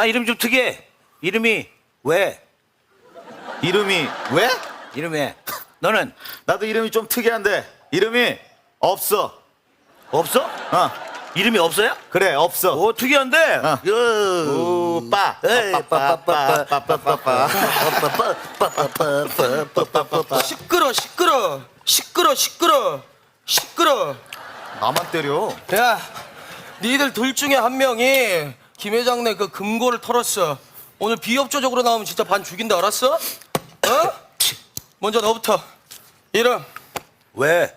나 이름 좀 특이해. 이름이 왜? 이름이 왜? 이름이 왜? 너는 나도 이름이 좀 특이한데 이름이 없어. 없어? 어 이름이 없어요? 그래 없어. 오 특이한데. 어. 에이, 빠빠빠빠빠빠빠빠 시끄러 시끄러 시끄러 시끄러 시끄러 나만 때려. 야 니들 둘 중에 한 명이 김 회장네 그 금고를 털었어 오늘 비협조적으로 나오면 진짜 반 죽인다 알았어? 어? 먼저 너부터 이름 왜?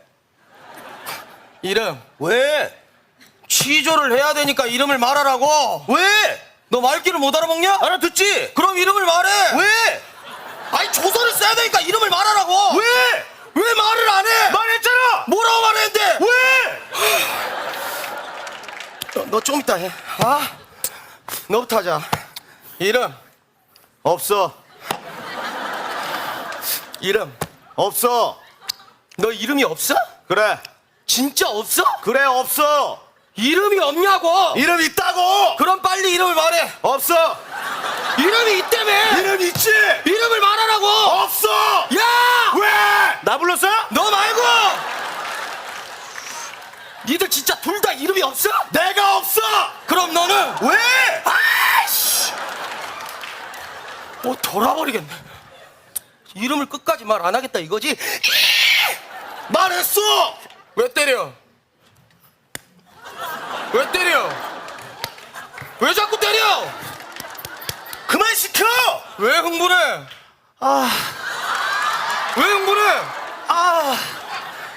이름 왜? 취조를 해야 되니까 이름을 말하라고 왜? 너 말귀를 못 알아먹냐? 알아듣지? 그럼 이름을 말해 왜? 아니 조선을 써야 되니까 이름을 말하라고 왜? 왜 말을 안 해? 말했잖아. 뭐라고 말했는데? 왜? 너 좀 이따 해. 아, 너부터 하자. 이름, 없어. 이름. 없어. 너 이름이 없어? 그래. 진짜 없어? 그래 없어. 이름이 없냐고? 이름 있다고. 그럼 빨리 이름을 말해. 없어. 이름이 있다며. 이름 있지. 이름을 말하라고. 없어. 야! 왜? 나 불렀어? 너 말고. 니들 진짜 둘 다 이름이 없어? 내가 없어. 그럼 너는 왜? 아이씨! 어, 돌아버리겠네. 이름을 끝까지 말 안 하겠다 이거지? 말했어. 왜 때려? 왜 때려? 왜 자꾸 때려? 그만 시켜. 왜 흥분해? 아. 왜 흥분해? 아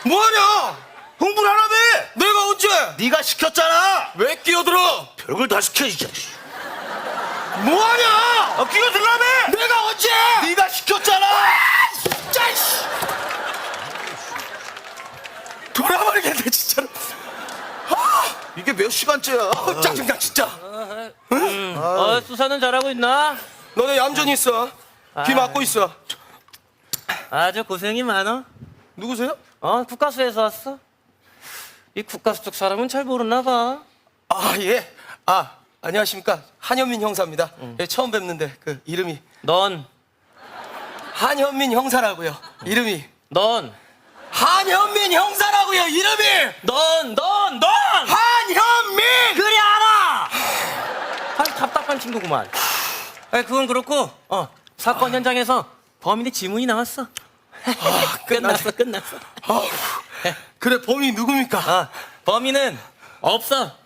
뭐하냐? 흥분하라며. 내가 언제? 네가 시켰잖아. 왜 끼어들어? 별걸 다 시켜 이제. 뭐하냐? 아, 끼어들라며? 내가 언제? 네가 시켰잖아. 진짜 씨. 돌아버리겠네 진짜로. 이게 몇 시간째야? 어, 짜증나 진짜. 어, 수사는 잘하고 있나? 너네 얌전히 있어. 귀 막고 있어. 아주 고생이 많아. 누구세요? 어, 국가수에서 왔어. 이 국가수 쪽 사람은 잘 모르나 봐. 아 예. 아 안녕하십니까 한현민 형사입니다. 예, 처음 뵙는데 그 이름이 넌, 한현민 형사라고요. 이름이 넌, 한현민 형사라고요. 이름이 넌, 넌, 넌! 한현민. 그래, 알아! 아이, 답답한 친구구만. 아이, 그건 그렇고, 어, 사건 현장에서 범인의 지문이 나왔어. 끝났어, 끝났어. 아우, 그래 범인이 누굽니까? 어, 범인은 없어.